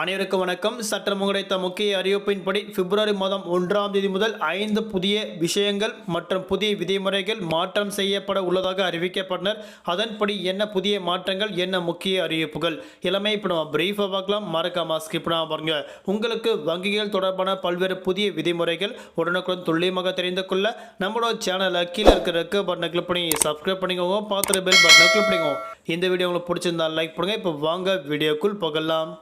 அனைவருக்கும் வணக்கம். சற்றம் கிடைத்த முக்கிய அறிவிப்பின்படி பிப்ரவரி மாதம் ஒன்றாம் தேதி முதல் ஐந்து புதிய விஷயங்கள் மற்றும் புதிய விதிமுறைகள் மாற்றம் செய்யப்பட உள்ளதாக அறிவிக்கப்பட்டனர். அதன்படி என்ன புதிய மாற்றங்கள் என்ன முக்கிய அறிவிப்புகள்? எல்லாமே இப்போ நம்ம பிரீஃபாக பார்க்கலாம். மறக்காம ஸ்கிப் பண்ணாம பாருங்க. உங்களுக்கு வங்கிகள் தொடர்பான பல்வேறு புதிய விதிமுறைகள் உடனுக்குடன் துல்லியமாக தெரிந்து கொள்ள நம்மளோட சேனலை கீழே இருக்கிற ரெக்க பட்டனை கிளிக் பண்ணி சப்ஸ்கிரைப் பண்ணிக்கோங்க. பார்த்துட்டு பெல் பட்டனை கிளிக் பண்ணிக்கோங்க. இந்த வீடியோ உங்களுக்கு பிடிச்சிருந்தா லைக் பண்ணுங்கள் இப்போ வாங்க வீடியோக்குள் போகலாம்.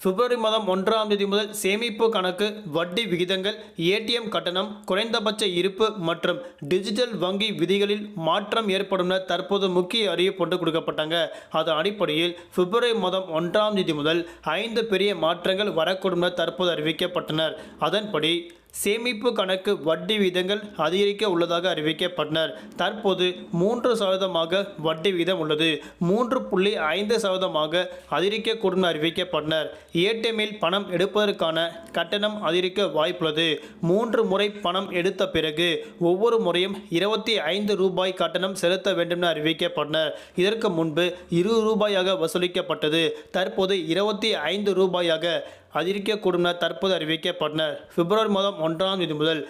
பிப்ரவரி மாதம் ஒன்றாம் தேதி முதல் சேமிப்பு கணக்கு வட்டி விகிதங்கள் ஏடிஎம் கட்டணம் குறைந்தபட்ச இருப்பு மற்றும் டிஜிட்டல் வங்கி விதிகளில் மாற்றம் ஏற்படும் என தற்போது முக்கிய அறிவிப்பு ஒன்று கொடுக்கப்பட்டாங்க. அதன் அடிப்படையில் பிப்ரவரி மாதம் ஒன்றாம் தேதி முதல் ஐந்து பெரிய மாற்றங்கள் வரக்கூடும் என தற்போது அறிவிக்கப்பட்டனர். அதன்படி சேமிப்பு கணக்கு வட்டி விகிதங்கள் அதிகரிக்க உள்ளதாக அறிவிக்கப்பட்டனர். தற்போது மூன்று சதவீதமாக வட்டி விகிதம் உள்ளது. மூன்று புள்ளி ஐந்து சதவீதமாக அதிகரிக்கக்கூடும் அறிவிக்கப்பட்டனர். ஏடிஎம்மில் பணம் எடுப்பதற்கான கட்டணம் அதிகரிக்க வாய்ப்புள்ளது. மூன்று முறை பணம் எடுத்த பிறகு ஒவ்வொரு முறையும் இருபத்தி ஐந்து ரூபாய் கட்டணம் செலுத்த வேண்டும் என அறிவிக்கப்பட்டனர். இதற்கு முன்பு இருபது ரூபாயாக வசூலிக்கப்பட்டது. தற்போது இருபத்தி ஐந்து ரூபாயாக அதிகரிக்கக்கூடும் என தற்போது அறிவிக்கப்பட்டனர் பிப்ரவரி மாதம் ஒன்றாம் தேதி முதல்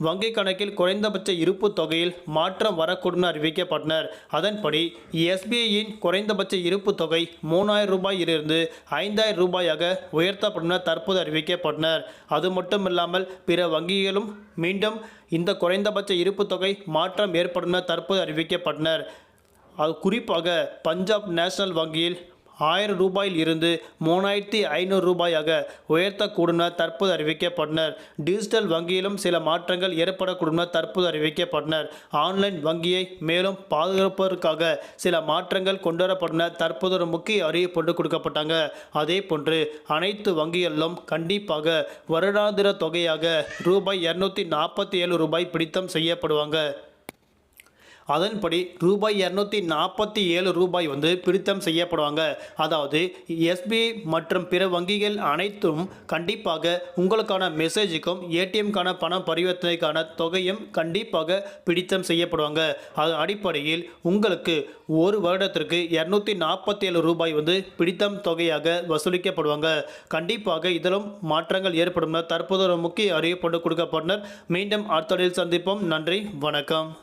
வங்கி கணக்கில் குறைந்தபட்ச இருப்பு தொகையில் மாற்றம் வரக்கூடும் என அறிவிக்கப்பட்டனர். அதன்படி எஸ்பிஐயின் குறைந்தபட்ச இருப்பு தொகை மூணாயிரம் ரூபாயிலிருந்து ஐந்தாயிரம் ரூபாயாக உயர்த்தப்படும் என தற்போது அறிவிக்கப்பட்டனர். அது மட்டுமில்லாமல் பிற வங்கிகளும் மீண்டும் இந்த குறைந்தபட்ச இருப்பு தொகை மாற்றம் ஏற்படும் என தற்போது அறிவிக்கப்பட்டனர். அது குறிப்பாக பஞ்சாப் நேஷனல் வங்கியில் ஆயிரம் ரூபாயில் இருந்து மூணாயிரத்தி ஐநூறு ரூபாயாக உயர்த்தக்கூடும் தற்போது அறிவிக்கப்பட்டனர். டிஜிட்டல் வங்கியிலும் சில மாற்றங்கள் ஏற்படக்கூடும் தற்போது அறிவிக்கப்பட்டனர். ஆன்லைன் வங்கியை மேலும் பாதுகாப்பதற்காக சில மாற்றங்கள் கொண்டுவரப்பட்டன. தற்போது ஒரு முக்கிய அறிவிப்பு கொடுக்கப்பட்டாங்க. அதே போன்று அனைத்து வங்கிகளிலும் கண்டிப்பாக வருடாந்திர தொகையாக ரூபாய் இரநூத்தி நாற்பத்தி ஏழு ரூபாய் பிடித்தம் செய்யப்படுவாங்க. அதன்படி ரூபாய் இரநூத்தி நாற்பத்தி ஏழு ரூபாய் வந்து பிடித்தம் செய்யப்படுவாங்க. அதாவது எஸ்பிஐ மற்றும் பிற வங்கிகள் அனைத்தும் கண்டிப்பாக உங்களுக்கான மெசேஜுக்கும் ஏடிஎம்கான பண பரிவர்த்தனைக்கான தொகையும் கண்டிப்பாக பிடித்தம் செய்யப்படுவாங்க. அது அடிப்படையில் உங்களுக்கு ஒரு வருடத்திற்கு இரநூத்தி நாற்பத்தி ஏழு ரூபாய் வந்து பிடித்தம் தொகையாக வசூலிக்கப்படுவாங்க. கண்டிப்பாக இதிலும் மாற்றங்கள் ஏற்படும் தற்போது ஒரு முக்கிய அறிவிப்பு கொடுக்கப்பட்டனர். மீண்டும் அடுத்த சந்திப்போம். நன்றி வணக்கம்.